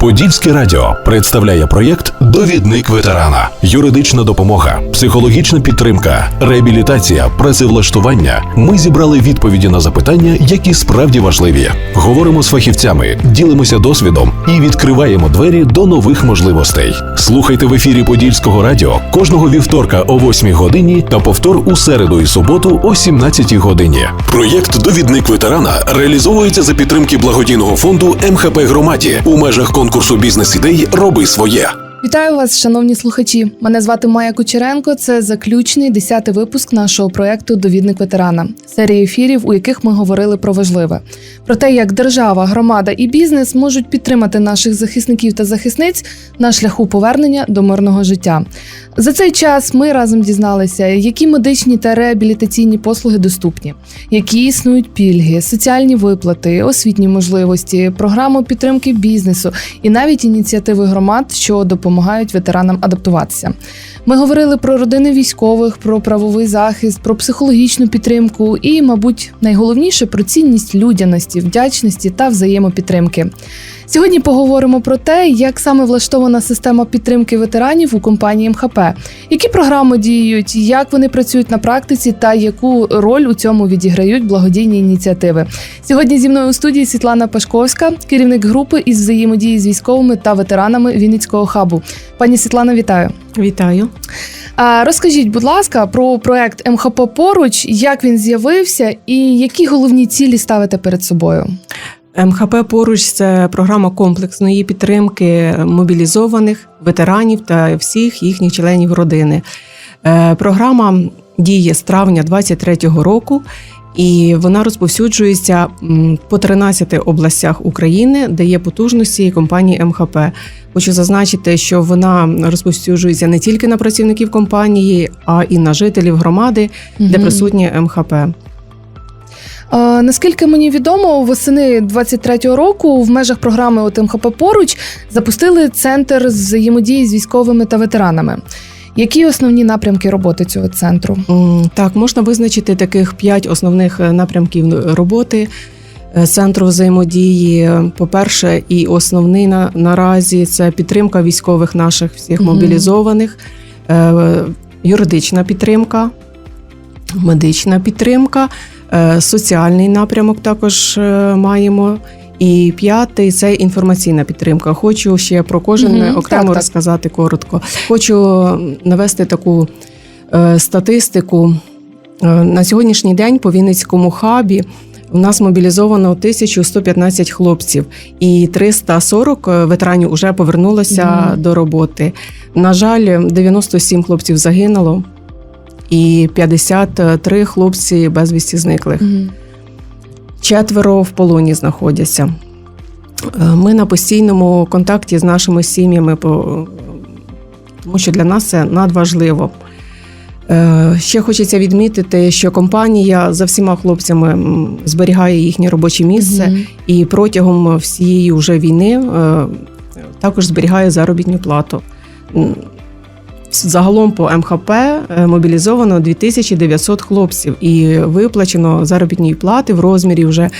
Подільське радіо представляє проєкт Довідник ветерана, юридична допомога, психологічна підтримка, реабілітація, працевлаштування. Ми зібрали відповіді на запитання, які справді важливі. Говоримо з фахівцями, ділимося досвідом і відкриваємо двері до нових можливостей. Слухайте в ефірі Подільського радіо кожного вівторка о 8 годині та повтор у середу і суботу о 17 годині. Проєкт Довідник ветерана реалізовується за підтримки благодійного фонду МХП громаді у межах конкурсу бізнес-ідей Роби своє. Вітаю вас, шановні слухачі. Мене звати Майя Кучеренко. Це заключний десятий випуск нашого проекту Довідник ветерана, серії ефірів, у яких ми говорили про важливе: про те, як держава, громада і бізнес можуть підтримати наших захисників та захисниць на шляху повернення до мирного життя. За цей час ми разом дізналися, які медичні та реабілітаційні послуги доступні, які існують пільги, соціальні виплати, освітні можливості, програми підтримки бізнесу і навіть ініціативи громад, що допомагають ветеранам адаптуватися. Ми говорили про родини військових, про правовий захист, про психологічну підтримку і, мабуть, найголовніше про цінність людяності, вдячності та взаємопідтримки. Сьогодні поговоримо про те, як саме влаштована система підтримки ветеранів у компанії МХП, які програми діють, як вони працюють на практиці та яку роль у цьому відіграють благодійні ініціативи. Сьогодні зі мною у студії Світлана Пашковська, керівник групи із взаємодії з військовими та ветеранами Вінницького хабу. Пані Світлана, вітаю. Вітаю. Розкажіть, будь ласка, про проект МХП поруч, як він з'явився і які головні цілі ставите перед собою? МХП поруч це програма комплексної підтримки мобілізованих ветеранів та всіх їхніх членів родини. Е, Програма діє з травня 2023 року. І вона розповсюджується по 13 областях України, де є потужності компанії МХП. Хочу зазначити, що вона розповсюджується не тільки на працівників компанії, а і на жителів громади, де присутні МХП. А, наскільки мені відомо, восени 23-го року в межах програми от МХП поруч запустили центр з взаємодії з військовими та ветеранами. Які основні напрямки роботи цього центру? Так, можна визначити таких п'ять основних е, напрямків роботи е, центру взаємодії. По-перше, і основний на, наразі це підтримка військових наших всіх мобілізованих, е, юридична підтримка, медична підтримка, е, соціальний напрямок також е, маємо. І п'ятий це інформаційна підтримка. Хочу ще про кожен Мгм, окремо так, так. розказати коротко. Хочу навести таку е, статистику. Е, На сьогоднішній день по Вінницькому хабі у нас мобілізовано 1115 хлопців, і 340 ветеранів вже повернулося Мгм. до роботи. На жаль, 97 хлопців загинуло, і 53 хлопці безвісті зниклих. Мгм. Четверо в полоні знаходяться. Е, Ми на постійному контакті з нашими сім'ями, тому що для нас це надважливо. Е, Ще хочеться відмітити, що компанія за всіма хлопцями зберігає їхнє робоче місце Мгм. і протягом всієї вже війни е, також зберігає заробітну плату. Загалом по МХП е, мобілізовано 2900 хлопців і виплачено заробітної плати в розмірі вже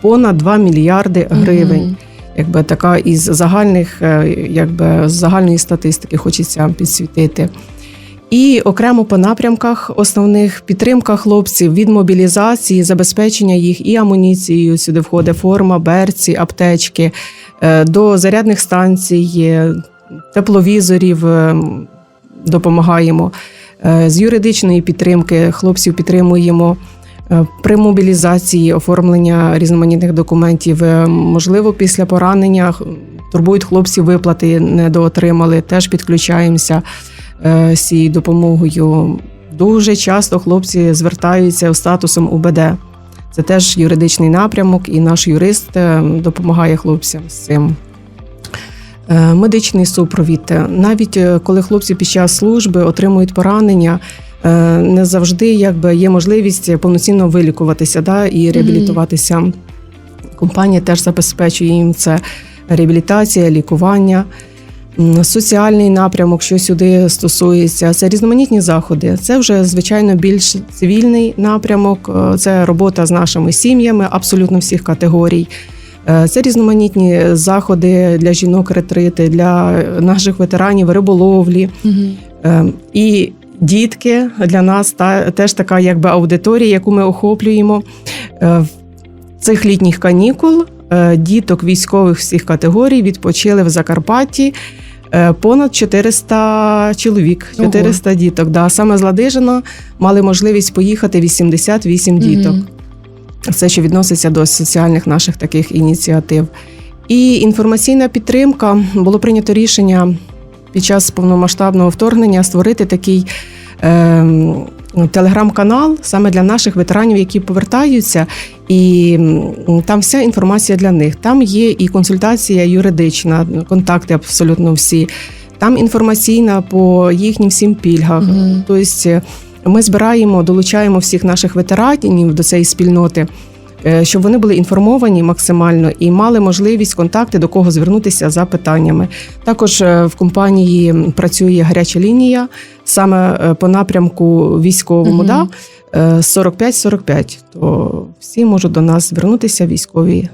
понад 2 мільярди гривень. Мгм. Якби така із загальних, е, якби з загальної статистики хочеться підсвітити. І окремо по напрямках основних підтримка хлопців від мобілізації, забезпечення їх і амуніцією. Сюди входить форма, берці, аптечки, е, до зарядних станцій, тепловізорів допомагаємо. Е, З юридичної підтримки хлопців підтримуємо. Е, При мобілізації оформлення різноманітних документів, е, можливо, після поранення турбують хлопці, виплати недоотримали, теж підключаємося з цією допомогою. Дуже часто хлопці звертаються статусом УБД. Це теж юридичний напрямок, і наш юрист допомагає хлопцям з цим. Е, Медичний супровід. Навіть е, коли хлопці під час служби отримують поранення, е, не завжди якби, є можливість повноцінно вилікуватися да, і реабілітуватися. Компанія теж забезпечує їм це реабілітація, лікування. Соціальний напрямок, що сюди стосується, це різноманітні заходи. Це вже звичайно більш цивільний напрямок. е, Це робота з нашими сім'ями абсолютно всіх категорій. Е, Це різноманітні заходи для жінок ретрити, для наших ветеранів риболовлі. Угу. І дітки для нас та, теж така якби аудиторія, яку ми охоплюємо. Е, В цих літніх канікул е, діток військових всіх категорій відпочили в Закарпатті. Понад 400 чоловік, Ого. діток. Да. Саме з Ладижина мали можливість поїхати 88 діток. Це що відноситься до соціальних наших таких ініціатив. І інформаційна підтримка було прийнято рішення під час повномасштабного вторгнення створити такий е, телеграм-канал саме для наших ветеранів, які повертаються, і там вся інформація для них. Там є і консультація юридична, контакти абсолютно всі. Там інформаційна по їхнім всім пільгах. Тобто ми збираємо, долучаємо всіх наших ветеранів до цієї спільноти, е, щоб вони були інформовані максимально і мали можливість контакти до кого звернутися за питаннями. Також е, в компанії працює гаряча лінія саме е, по напрямку військовому. Да? е, 45-45. То всі можуть до нас звернутися військові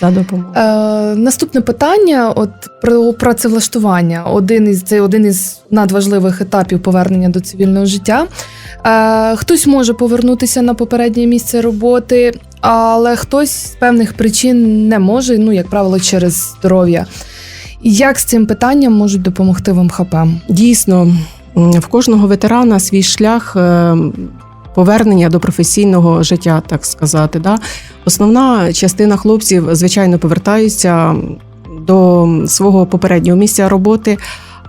за допомогою. Е, наступне питання: от про працевлаштування. Один із це один із надважливих етапів повернення до цивільного життя. Е, хтось може повернутися на попереднє місце роботи, але хтось з певних причин не може. Ну, як правило, через здоров'я. Як з цим питанням можуть допомогти в МХП? Дійсно, в кожного ветерана свій шлях е, повернення до професійного життя, так сказати. Да? Основна частина хлопців, звичайно, повертаються до свого попереднього місця роботи,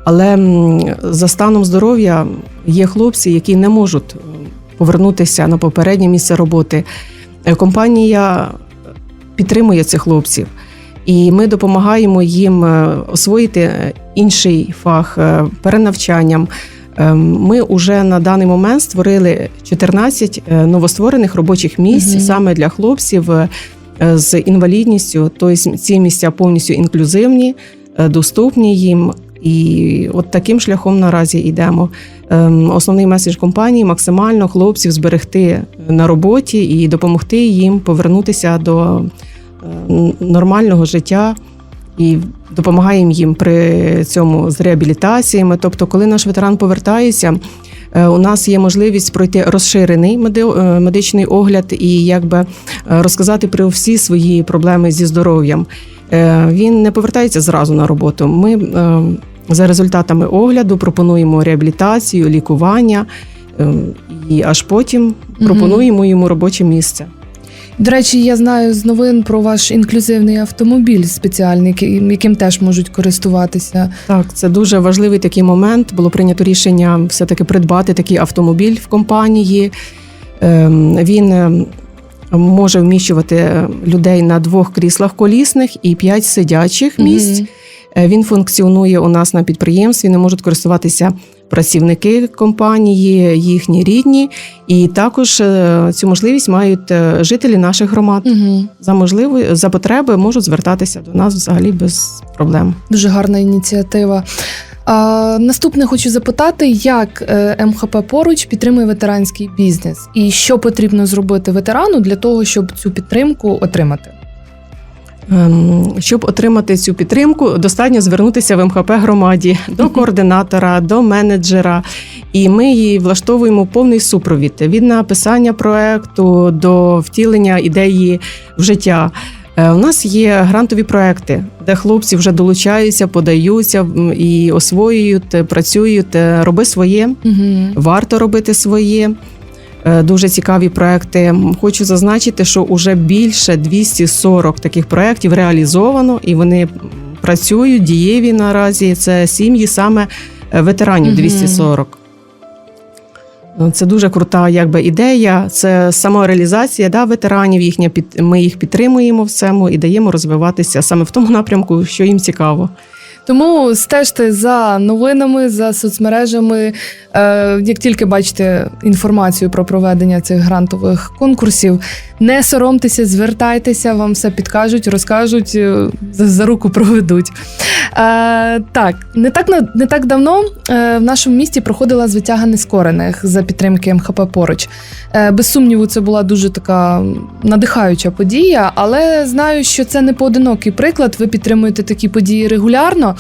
але за станом здоров'я є хлопці, які не можуть повернутися на попереднє місце роботи. Е, Компанія підтримує цих хлопців. І ми допомагаємо їм е, освоїти е, інший фах перенавчанням. Е, Ми вже на даний момент створили 14 е, новостворених робочих місць Мгм. саме для хлопців е, з інвалідністю. Тобто ці місця повністю інклюзивні, е, доступні їм. І от таким шляхом наразі йдемо. Ем, Основний меседж компанії максимально хлопців зберегти на роботі і допомогти їм повернутися до нормального життя і допомагаємо їм при цьому з реабілітаціями. Тобто, коли наш ветеран повертається, е, у нас є можливість пройти розширений е, медичний огляд і якби е, розказати про всі свої проблеми зі здоров'ям. Він не повертається зразу на роботу. Ми за результатами огляду пропонуємо реабілітацію, лікування. І аж потім пропонуємо йому робоче місце. До речі, я знаю з новин про ваш інклюзивний автомобіль спеціальний, яким, теж можуть користуватися. Так, це дуже важливий такий момент. Було прийнято рішення все-таки придбати такий автомобіль в компанії. Ем, Він ем, може вміщувати людей на двох кріслах колісних і п'ять сидячих місць. Е, Він функціонує у нас на підприємстві. Не можуть користуватися працівники компанії, їхні рідні, і також е, цю можливість мають е, жителі наших громад. Мгм. За можливо, за потреби можуть звертатися до нас взагалі без проблем. Дуже гарна ініціатива. А, наступне хочу запитати, як е, МХП поруч підтримує ветеранський бізнес, і що потрібно зробити ветерану для того, щоб цю підтримку отримати. Ем, Щоб отримати цю підтримку, достатньо звернутися в МХП громаді до координатора, до менеджера, і ми їй влаштовуємо повний супровід від написання проекту до втілення ідеї в життя. Е, У нас є грантові проекти, де хлопці вже долучаються, подаються і освоюють, працюють. Е, Роби своє, Угу. варто робити своє. Е, Дуже цікаві проекти. Хочу зазначити, що вже більше 240 таких проєктів реалізовано, і вони працюють дієві наразі. Це сім'ї саме е, ветеранів 240. Ну, Це дуже крута якби, ідея. Це самореалізація да, ветеранів. Їхня під ми їх підтримуємо в цьому і даємо розвиватися саме в тому напрямку, що їм цікаво. Тому стежте за новинами, за соцмережами. Е, як тільки бачите інформацію про проведення цих грантових конкурсів, не соромтеся, звертайтеся, вам все підкажуть, розкажуть, е, за, руку проведуть. Е, так, не так не так давно в нашому місті проходила звитяга нескорених за підтримки МХП поруч. Без сумніву, це була дуже така надихаюча подія, але знаю, що це не поодинокий приклад. Ви підтримуєте такі події регулярно.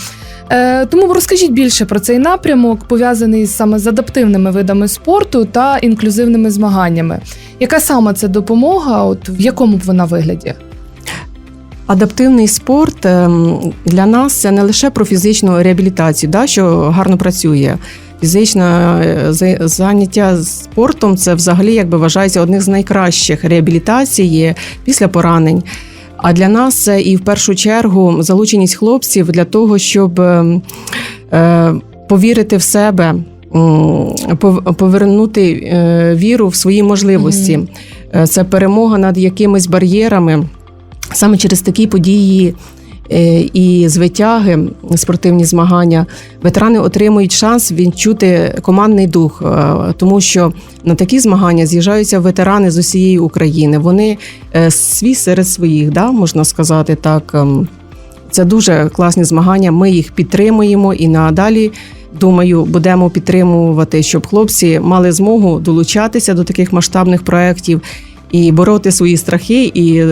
Е, тому розкажіть більше про цей напрямок, пов'язаний саме з адаптивними видами спорту та інклюзивними змаганнями. Яка саме це допомога? От в якому б вона вигляді? Адаптивний спорт ем, для нас це не лише про фізичну реабілітацію, да, що гарно працює. Фізичне е, заняття спортом це взагалі якби вважається одним з найкращих реабілітації після поранень. А для нас і в першу чергу залученість хлопців для того, щоб ем, е, повірити в себе, повернути е, віру в свої можливості. Е, Це перемога над якимись бар'єрами. Саме через такі події е, і звитяги, спортивні змагання, ветерани отримують шанс відчути командний дух, е, тому що на такі змагання з'їжджаються ветерани з усієї України. Вони е, свій серед своїх, да, можна сказати так. ем, Це дуже класні змагання. Ми їх підтримуємо і надалі. Думаю, будемо підтримувати, щоб хлопці мали змогу долучатися до таких масштабних проєктів і бороти свої страхи, і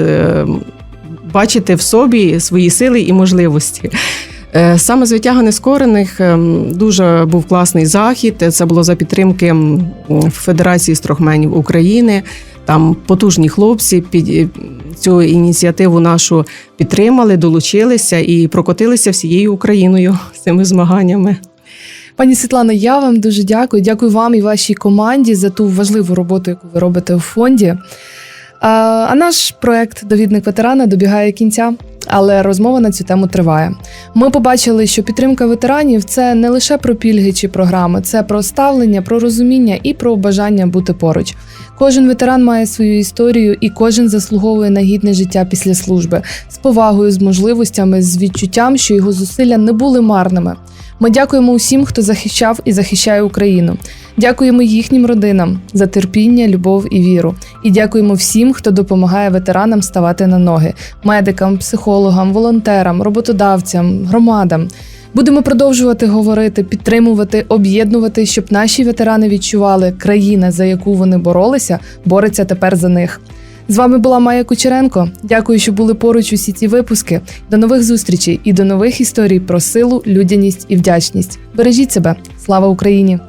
бачити в собі свої сили і можливості. Е, Саме звитяга нескорених ем, дуже був класний захід. Це було за підтримки Федерації строхменів України. Там потужні хлопці під е, цю ініціативу нашу підтримали, долучилися і прокотилися всією Україною з цими змаганнями. Пані Світлано, я вам дуже дякую. Дякую вам і вашій команді за ту важливу роботу, яку ви робите у фонді. А, наш проект Довідник ветерана добігає кінця, але розмова на цю тему триває. Ми побачили, що підтримка ветеранів це не лише про пільги чи програми, це про ставлення, про розуміння і про бажання бути поруч. Кожен ветеран має свою історію, і кожен заслуговує на гідне життя після служби з повагою, з можливостями, з відчуттям, що його зусилля не були марними. Ми дякуємо усім, хто захищав і захищає Україну. Дякуємо їхнім родинам за терпіння, любов і віру. І дякуємо всім, хто допомагає ветеранам ставати на ноги: медикам, психологам, волонтерам, роботодавцям, громадам. Будемо продовжувати говорити, підтримувати, об'єднувати, щоб наші ветерани відчували, країна, за яку вони боролися, бореться тепер за них. З вами була Майя Кучеренко. Дякую, що були поруч усі ці випуски. До нових зустрічей і до нових історій про силу, людяність і вдячність. Бережіть себе. Слава Україні!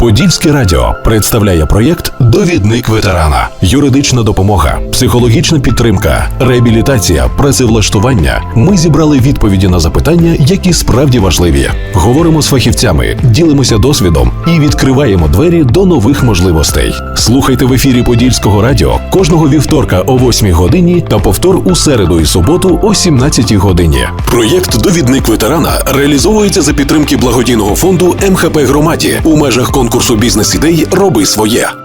Подільське радіо представляє проєкт Довідник ветерана, юридична допомога, психологічна підтримка, реабілітація, працевлаштування. Ми зібрали відповіді на запитання, які справді важливі. Говоримо з фахівцями, ділимося досвідом і відкриваємо двері до нових можливостей. Слухайте в ефірі Подільського радіо кожного вівторка о 8 годині та повтор у середу і суботу о 17 годині. Проєкт Довідник ветерана реалізовується за підтримки благодійного фонду МХП громаді у межах конкурсу бізнес ідей Роби своє.